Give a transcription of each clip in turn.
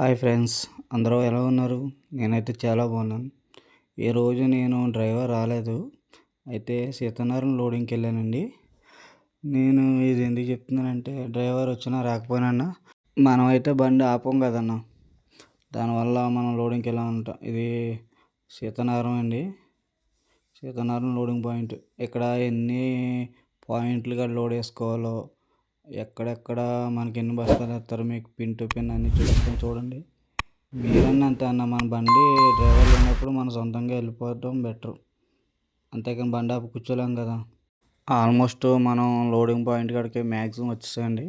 Hi friends అందరూ ఎలా ఉన్నారు? నేనైతే చాలా బాగున్నాను. ఈరోజు నేను డ్రైవర్ రాలేదు. అయితే సీతనారాయణ లోడింగ్కి వెళ్ళానండి. నేను ఇది ఎందుకు చెప్తున్నానంటే డ్రైవర్ వచ్చినా రాకపోయినా మనం అయితే బండి ఆపం కదన్న. దానివల్ల మనం లోడింగ్కి వెళ్ళామంట. ఇది సీతనారం అండి. Sitanaram loading point. ఇక్కడ ఎన్ని పాయింట్లుగా లోడ్ వేసుకోవాలో ఎక్కడెక్కడ మనకి ఎన్ని బస్తాలు వేస్తారు మీకు పిన్ టు పిన్ అన్ని చూపిస్తాను చూడండి. మీరన్నా అంతే అన్న మన బండి డ్రైవర్ లేనప్పుడు మనం సొంతంగా వెళ్ళిపోవడం బెటర్. అంతేకాని బండి ఆపి కూర్చోలేం కదా. ఆల్మోస్ట్ మనం లోడింగ్ పాయింట్ కాడికి మ్యాక్సిమం వచ్చేసాయండి.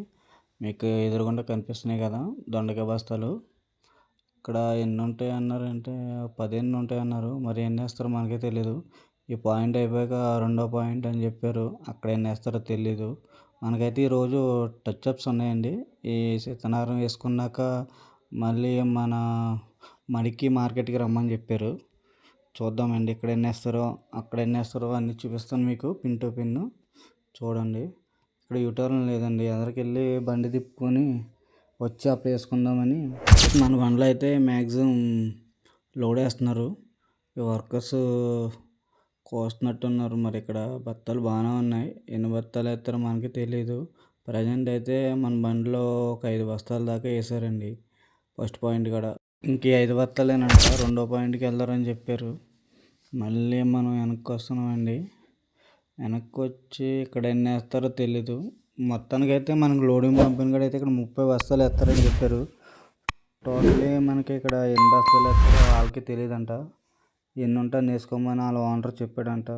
మీకు ఎదురుగుండా కనిపిస్తున్నాయి కదా దొండకాయ బస్తాలు. ఇక్కడ ఎన్ని ఉంటాయి అన్నారు అంటే పదిహేను ఉంటాయి అన్నారు. మరి ఎన్ని వేస్తారో మనకే తెలియదు ఈ పాయింట్ అయిపోయాక రెండో పాయింట్ అని చెప్పారు. అక్కడ ఎన్ని వేస్తారో తెలియదు మనకైతే ఈరోజు టచ్ అప్స్ ఉన్నాయండి. ఈ సీతనారం వేసుకున్నాక మళ్ళీ మన మడికి మార్కెట్కి రమ్మని చెప్పారు. చూద్దామండి ఇక్కడ ఎన్ని వేస్తారో అక్కడ ఎన్ని వేస్తారో అన్నీ చూపిస్తాను మీకు పిన్ టు పిన్. చూడండి. ఇక్కడ యూటర్న్ లేదండి. ఎదరికి వెళ్ళి బండి తిప్పుకొని వచ్చి అప్పుడు వేసుకుందామని మన బండ్లో అయితే మ్యాక్సిమం లోడ్ వేస్తున్నారు. ఈ వర్కర్స్ కోస్తున్నట్టున్నారు మరి ఇక్కడ. బత్తాలు బాగానే ఉన్నాయి. ఎన్ని బత్తాలు వేస్తారో మనకి తెలియదు ప్రజెంట్ అయితే మన బండిలో ఒక ఐదు బస్తాల దాకా వేసారండి. ఫస్ట్ పాయింట్ కాడ. ఇంక ఐదు బత్తాలేనంట. రెండో పాయింట్కి వెళ్తారని చెప్పారు. మళ్ళీ మనం వెనక్కి వస్తున్నామండి. వెనక్కి వచ్చి ఇక్కడ ఎన్ని వేస్తారో తెలీదు. మొత్తానికి అయితే మనకు లోడింగ్ పంపిణీ కూడా అయితే ఇక్కడ ముప్పై బస్తాలు వేస్తారని చెప్పారు. టోటలీ మనకి ఇక్కడ ఎన్ని బస్తాలు వేస్తారో వాళ్ళకి తెలియదంట ఎన్ని ఉంటే వేసుకోమని వాళ్ళ ఓనర్ చెప్పాడంట.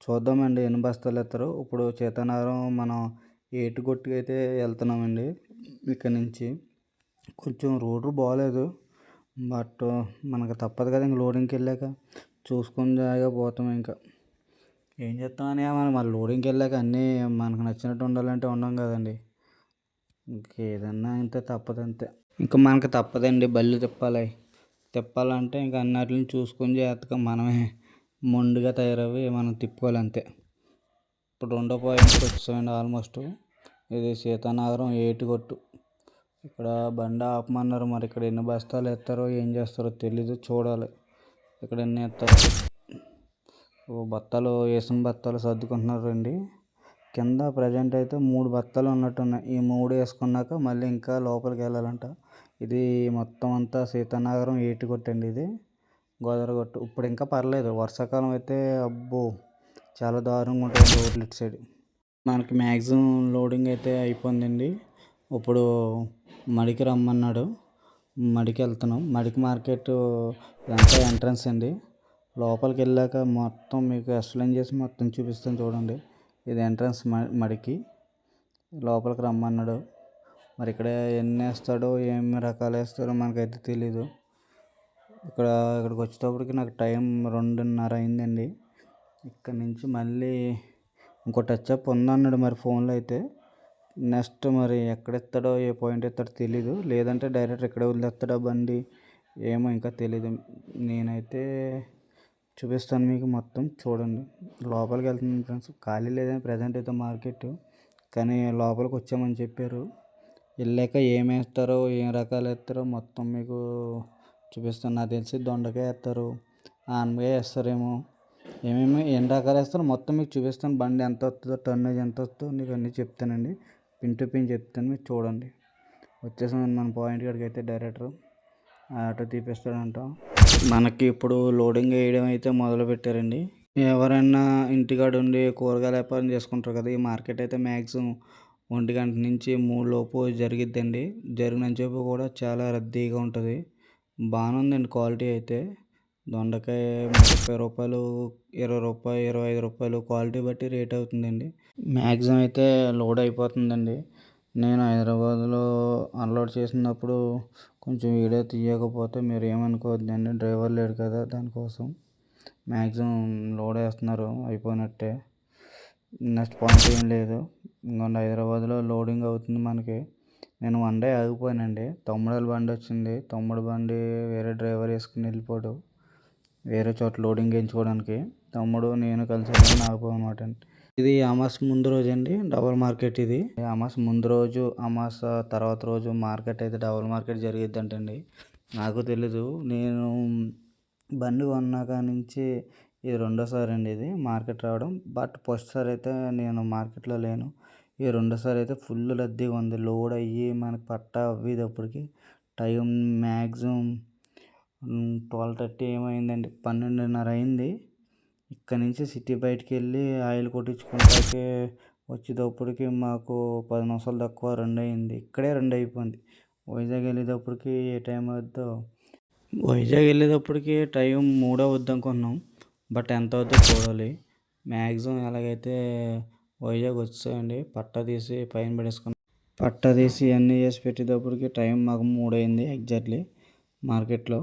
చూద్దామండి ఎన్ని బస్తాలు ఎత్తారో ఇప్పుడు చేతనారం మనం ఏటుగొట్టుకు అయితే వెళ్తున్నామండి ఇక్కడ నుంచి. కొంచెం రోడ్డు బాగాలేదు బట్ మనకు తప్పదు కదా ఇంక లోడింగ్కి వెళ్ళాక. చూసుకొని జాగా పోతాం ఇంకా. ఏం చేస్తామని మనం? మన లోడింగ్కి వెళ్ళాక అన్నీ మనకు నచ్చినట్టు ఉండాలంటే ఉండం కదండి. ఇంకేదన్నా అంతే తప్పదు అంతే. ఇంకా మనకు తప్పదండి బళ్ళు తిప్పాలి. తిప్పాలంటే ఇంకా అన్నిటిని చూసుకొని జాగ్రత్తగా మనమే మొండిగా తయారవి మనం తిప్పుకోవాలి అంతే ఇప్పుడు రెండో పాయింట్ వచ్చామండి ఆల్మోస్ట్. ఇది సీతానగరం ఏటుగొట్టు ఇక్కడ బండ ఆపమన్నారు మరి ఇక్కడ ఎన్ని బస్తాలు ఎత్తారో ఏం చేస్తారో తెలీదు చూడాలి. ఇక్కడ ఎన్ని ఎత్తారో. ఓ బత్తాలు వేసిన బత్తాలు సర్దుకుంటున్నారు అండి. కింద ప్రజెంట్ అయితే మూడు బత్తాలు ఉన్నట్టున్నాయి. ఈ మూడు వేసుకున్నాక మళ్ళీ ఇంకా లోపలికి వెళ్ళాలంట. ఇది మొత్తం అంతా సీతానగరం ఏటిగొట్టండి ఇది. గోదావరిగట్టు ఇప్పుడు ఇంకా పర్లేదు. వర్షాకాలం అయితే అబ్బో చాలా దారుణంగా ఉంటుంది రోడ్లు ఇటు సైడ్. మనకి మ్యాక్సిమం లోడింగ్ అయితే అయిపోయిందండి. ఇప్పుడు మడికి రమ్మన్నాడు. మడికి వెళ్తున్నాం. మడికి మార్కెట్ ఇదంతా ఎంట్రన్స్ అండి. లోపలికి వెళ్ళాక మొత్తం మీకు ఎక్స్ప్లెయిన్ చేసి మొత్తం చూపిస్తాను చూడండి. ఇది ఎంట్రన్స్ మడికి. లోపలికి రమ్మన్నాడు. మరి ఇక్కడ ఎన్ని వేస్తాడో ఏమి రకాలు వేస్తాడో మనకైతే తెలీదు. ఇక్కడ ఇక్కడికి వచ్చేటప్పటికి నాకు టైం రెండున్నర అయిందండి. ఇక్కడ నుంచి మళ్ళీ ఇంకో టచ్ అప్ ఉందన్నాడు మరి ఫోన్లో అయితే. నెక్స్ట్ మరి ఎక్కడ ఎత్తాడో ఏ పాయింట్ ఎత్తాడో తెలీదు. లేదంటే డైరెక్ట్ ఎక్కడ వదిలేస్తాడో బండి ఏమో ఇంకా తెలీదు. నేనైతే చూపిస్తాను మీకు మొత్తం చూడండి. లోపలికి వెళ్తున్నాను ఫ్రెండ్స్. ఖాళీ లేదని ప్రజెంట్ అయితే మార్కెట్. కానీ లోపలికి వచ్చామని చెప్పారు. వెళ్ళాక ఏం వేస్తారో ఏం రకాలు వేస్తారో మొత్తం మీకు చూపిస్తాను. నాకు తెలిసి దొండకాయ వేస్తారు ఆనపకాయ వేస్తారేమో ఏమేమి ఎన్ని రకాలు వేస్తారో మొత్తం మీకు చూపిస్తాను. బండి ఎంత వస్తుందో టన్నేజ్ ఎంత వస్తుందో మీకు అన్నీ చెప్తానండి. పిన్ టు పిన్ చెప్తాను మీరు చూడండి. వచ్చేసాం మన పాయింట్ కాడికి అయితే డైరెక్టర్. ఆటో తీపిస్తాడంట. మనకి ఇప్పుడు లోడింగ్ వేయడం అయితే మొదలు పెట్టారండి. ఎవరైనా ఇంటికాడ ఉండి కూరగాయల వ్యాపారం చేసుకుంటారు కదా ఈ మార్కెట్ అయితే మ్యాక్సిమం ఒంటి గంట నుంచి మూడు లోపు జరిగిద్దండి. జరిగినంతసేపు కూడా చాలా రద్దీగా ఉంటుంది. బాగానే ఉందండి క్వాలిటీ అయితే. దొండకాయ ముప్పై రూపాయలు ఇరవై రూపాయలు ఇరవై ఐదు రూపాయలు క్వాలిటీ బట్టి రేట్ అవుతుందండి. మ్యాక్సిమం అయితే లోడ్ అయిపోతుందండి. నేను హైదరాబాద్లో అన్లోడ్ చేసినప్పుడు కొంచెం వీడియో తీయకపోతే మీరు ఏమనుకోవద్దండి డ్రైవర్ లేడు కదా దానికోసం. మ్యాక్సిమం లోడ్ వేస్తున్నారు అయిపోయినట్టే. నెక్స్ట్ పాయింట్ ఏం లేదు. ఇంకొండ హైదరాబాద్లో లోడింగ్ అవుతుంది మనకి. నేను వన్ డే ఆగిపోయానండి. తమ్ముడు బండి వచ్చింది. తమ్ముడు బండి వేరే డ్రైవర్ వేసుకుని వెళ్ళిపోడు. వేరే చోట లోడింగ్ వేయించుకోవడానికి. తమ్ముడు నేను కలిసి ఆగిపోయాం అనమాట ఇది అమాస్ ముందు రోజు అండి. డబల్ మార్కెట్ ఇది. అమాస్ ముందు రోజు అమాస్ తర్వాత రోజు మార్కెట్ అయితే డబల్ మార్కెట్ జరిగిద్దంటండి. నాకు తెలీదు. నేను బండి కొన్నాక నుంచి ఇది రెండోసారి అండి ఇది మార్కెట్ రావడం. బట్ ఫస్ట్ సారి అయితే నేను మార్కెట్లో లేను. ఈ రెండోసారి అయితే ఫుల్ రద్దీగా ఉంది లోడ్ అయ్యి మనకి పట్ట అవ్వేటప్పటికి టైం మ్యాక్సిమం ట్వెల్వ్ థర్టీ ఏమైందండి. పన్నెండున్నర అయింది. ఇక్కడ నుంచి సిటీ బయటికి వెళ్ళి ఆయిల్ కొట్టించుకుంటాకే వచ్చేటప్పటికి మాకు పది నిమిషాలు తక్కువ రెండు అయింది. ఇక్కడే రెండు అయిపోయింది. వైజాగ్ వెళ్ళేటప్పటికి ఏ టైం అవుద్దో. వైజాగ్ వెళ్ళేటప్పటికి టైం మూడో అవుద్ది అనుకున్నాం. బట్ ఎంత అవుద్దో చూడాలి. మ్యాక్సిమం ఎలాగైతే వైజాగ్ వచ్చాయండి. పట్ట తీసి పైన పడేసుకున్నాం పట్ట తీసి అన్నీ చేసి పెట్టేటప్పటికి టైం మాకు మూడు అయింది ఎగ్జాక్ట్లీ మార్కెట్లో.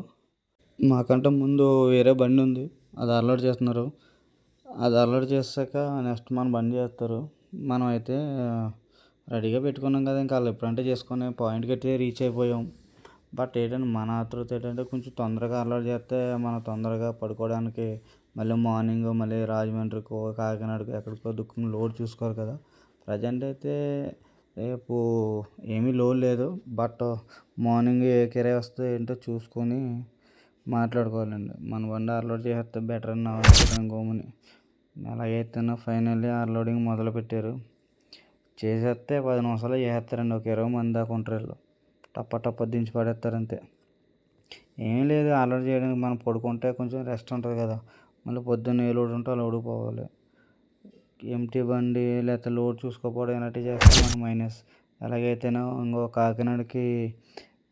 మాకంటే ముందు వేరే బండి ఉంది. అది అలర్ట్ చేస్తున్నారు. అది అలర్ట్ చేశాక నెక్స్ట్ మన బండి చేస్తారు. మనం అయితే రెడీగా పెట్టుకున్నాం కదా ఇంకా వాళ్ళు ఎప్పుడంటే చేసుకునే పాయింట్కి అయితే రీచ్ అయిపోయాం. బట్ ఏంటంటే మన ఆతృత ఏంటంటే కొంచెం తొందరగా అలర్ట్ చేస్తే మనం తొందరగా పడుకోవడానికి మళ్ళీ మార్నింగ్ మళ్ళీ రాజమండ్రికో కాకినాడకో ఎక్కడికో దుక్కుని లోడ్ చూసుకోవాలి కదా. ప్రజెంట్ అయితే రేపు ఏమీ లోడ్ లేదు. బట్ మార్నింగ్ ఏ కిరాయి వస్తే ఏంటో చూసుకొని మాట్లాడుకోవాలండి. మన బండి అన్లోడ్ చేస్తే బెటర్ అని నా గోమని. ఎలాగైతేనో ఫైనల్లీ అన్లోడింగ్ మొదలు పెట్టారు చేసేస్తే పది నిమిషాలు చేస్తారండి. ఒక ఇరవై మంది దాకా ఉంటారు టప్ప టప్ప దించి పడేస్తారు అంతే. ఏం లేదు. అలర్ట్ చేయడానికి మనం పడుకుంటే కొంచెం రెస్ట్ ఉంటుంది కదా. మళ్ళీ పొద్దున్న ఏ లోడ్ ఉంటే ఆ లోడ్ పోవాలి. ఎంటీ బండి లేకపోతే లోడ్ చూసుకోకపోవడం ఇలాంటివి చేస్తే మనకు మైనస్. ఎలాగైతేనో ఇంకో కాకినాడకి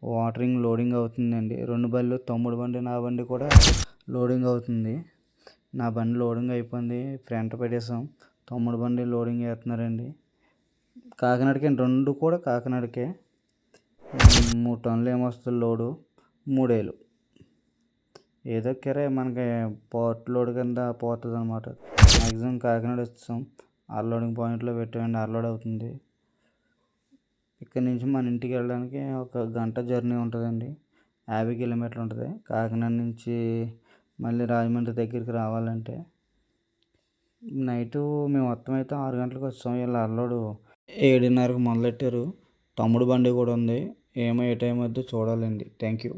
వాటరింగ్ లోడింగ్ అవుతుందండి. రెండు బళ్ళు తమ్ముడు బండి నా బండి కూడా లోడింగ్ అవుతుంది. నా బండి లోడింగ్ అయిపోయింది ఫ్రంట్ పెట్టేసాం తమ్ముడు బండి లోడింగ్ చేస్తున్నారండి. కాకినాడకి రెండు కూడా కాకినాడకే. మూడు టన్నులు ఏమొస్తుంది లోడు? మూడేళ్ళు. ఏదో కిరాయి మనకి పోర్ట్ లోడ్ కింద పోతుంది అనమాట మ్యాక్సిమం కాకినాడ వచ్చాం అన్లోడింగ్ పాయింట్లో పెట్టామండి అన్లోడ్ అవుతుంది. ఇక్కడ నుంచి మన ఇంటికి వెళ్ళడానికి ఒక గంట జర్నీ ఉంటుందండి. యాభై కిలోమీటర్లు ఉంటుంది. కాకినాడ నుంచి మళ్ళీ రాజమండ్రి దగ్గరికి రావాలంటే నైటు మేము మొత్తం అయితే ఆరు గంటలకు వచ్చాం. వీళ్ళు అల్లోడు ఏడున్నరకు మొదలెట్టారు. తమ్ముడు బండి కూడా ఉంది. ఏమో ఏ టైం వద్దో చూడాలండి. Thank you.